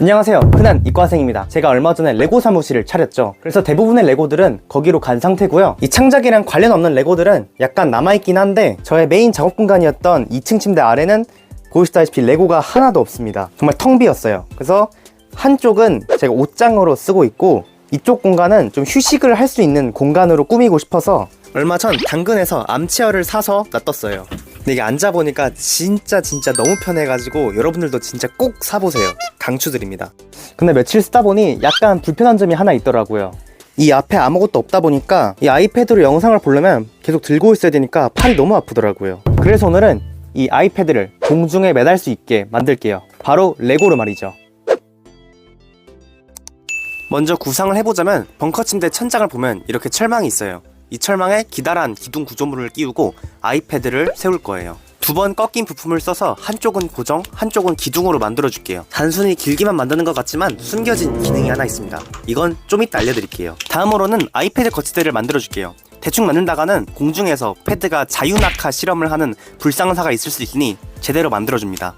안녕하세요. 흔한 이과생입니다. 제가 얼마 전에 레고 사무실을 차렸죠. 그래서 대부분의 레고들은 거기로 간 상태고요. 이 창작이랑 관련 없는 레고들은 약간 남아있긴 한데 저의 메인 작업 공간이었던 2층 침대 아래는 보시다시피 레고가 하나도 없습니다. 정말 텅 비었어요. 그래서 한쪽은 제가 옷장으로 쓰고 있고 이쪽 공간은 좀 휴식을 할 수 있는 공간으로 꾸미고 싶어서 얼마 전 당근에서 암체어를 사서 놔뒀어요. 근데 이게 앉아보니까 진짜 진짜 너무 편해가지고 여러분들도 진짜 꼭 사보세요. 강추드립니다. 근데 며칠 쓰다 보니 약간 불편한 점이 하나 있더라고요. 이 앞에 아무것도 없다 보니까 이 아이패드로 영상을 보려면 계속 들고 있어야 되니까 팔이 너무 아프더라고요. 그래서 오늘은 이 아이패드를 공중에 매달 수 있게 만들게요. 바로 레고로 말이죠. 먼저 구상을 해보자면 벙커 침대 천장을 보면 이렇게 철망이 있어요. 이 철망에 기다란 기둥 구조물을 끼우고 아이패드를 세울 거예요. 두 번 꺾인 부품을 써서 한쪽은 고정, 한쪽은 기둥으로 만들어 줄게요. 단순히 길기만 만드는 것 같지만 숨겨진 기능이 하나 있습니다. 이건 좀 이따 알려드릴게요. 다음으로는 아이패드 거치대를 만들어 줄게요. 대충 만든다가는 공중에서 패드가 자유낙하 실험을 하는 불상사가 있을 수 있으니 제대로 만들어줍니다.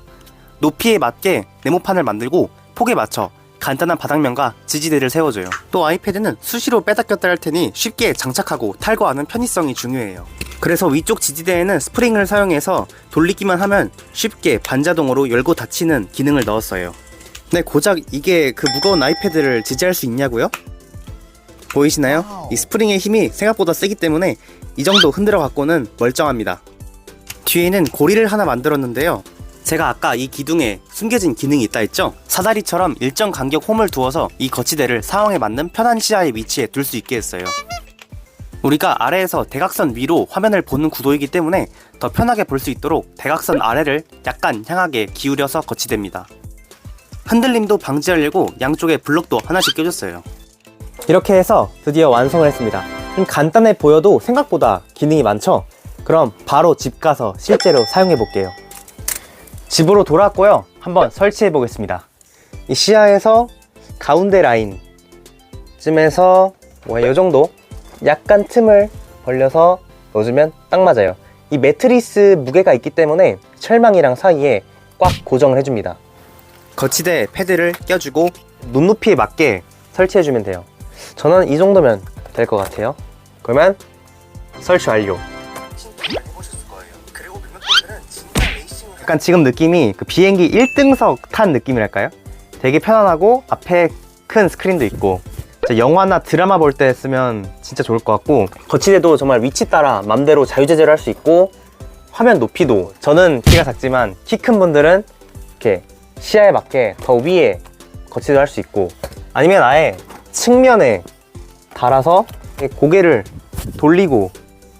높이에 맞게 네모판을 만들고 폭에 맞춰 간단한 바닥면과 지지대를 세워줘요. 또 아이패드는 수시로 빼다 꼈다 할 테니 쉽게 장착하고 탈거하는 편의성이 중요해요. 그래서 위쪽 지지대에는 스프링을 사용해서 돌리기만 하면 쉽게 반자동으로 열고 닫히는 기능을 넣었어요. 네, 고작 이게 그 무거운 아이패드를 지지할 수 있냐고요? 보이시나요? 이 스프링의 힘이 생각보다 세기 때문에 이 정도 흔들어 갖고는 멀쩡합니다. 뒤에는 고리를 하나 만들었는데요. 제가 아까 이 기둥에 숨겨진 기능이 있다 했죠? 사다리처럼 일정 간격 홈을 두어서 이 거치대를 상황에 맞는 편한 시야의 위치에 둘 수 있게 했어요. 우리가 아래에서 대각선 위로 화면을 보는 구도이기 때문에 더 편하게 볼 수 있도록 대각선 아래를 약간 향하게 기울여서 거치됩니다. 흔들림도 방지하려고 양쪽에 블록도 하나씩 껴줬어요. 이렇게 해서 드디어 완성을 했습니다. 좀 간단해 보여도 생각보다 기능이 많죠? 그럼 바로 집 가서 실제로 사용해 볼게요. 집으로 돌아왔고요. 한번 설치해 보겠습니다. 이 시야에서 가운데 라인 쯤에서 뭐이 정도 약간 틈을 벌려서 넣어주면 딱 맞아요. 이 매트리스 무게가 있기 때문에 철망이랑 사이에 꽉 고정을 해줍니다. 거치대 패드를 껴주고 눈 높이에 맞게 설치해주면 돼요. 저는 이 정도면 될 것 같아요. 그러면 설치 완료. 약간 지금 느낌이 그 비행기 1등석 탄 느낌이랄까요? 되게 편안하고 앞에 큰 스크린도 있고. 영화나 드라마 볼 때 쓰면 진짜 좋을 것 같고. 거치대도 정말 위치 따라 맘대로 자유제재를 할 수 있고 화면 높이도. 저는 키가 작지만 키 큰 분들은 이렇게 시야에 맞게 더 위에 거치대를 할수 있고. 아니면 아예 측면에 달아서 고개를 돌리고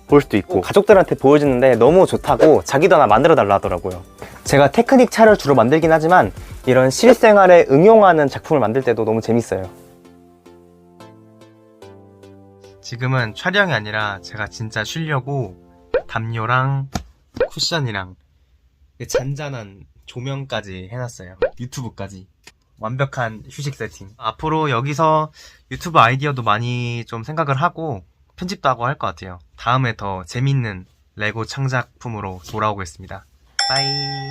볼 수도 있고. 가족들한테 보여주는데 너무 좋다고 자기도 하나 만들어 달라 하더라고요 제가 테크닉 차를 주로 만들긴 하지만 이런 실생활에 응용하는 작품을 만들 때도 너무 재밌어요 지금은 촬영이 아니라 제가 진짜 쉬려고 담요랑 쿠션이랑 잔잔한 조명까지 해놨어요 유튜브까지 완벽한 휴식 세팅 앞으로 여기서 유튜브 아이디어도 많이 좀 생각을 하고 편집도 하고 할 것 같아요. 다음에 더 재밌는 레고 창작품으로 돌아오겠습니다. 빠이.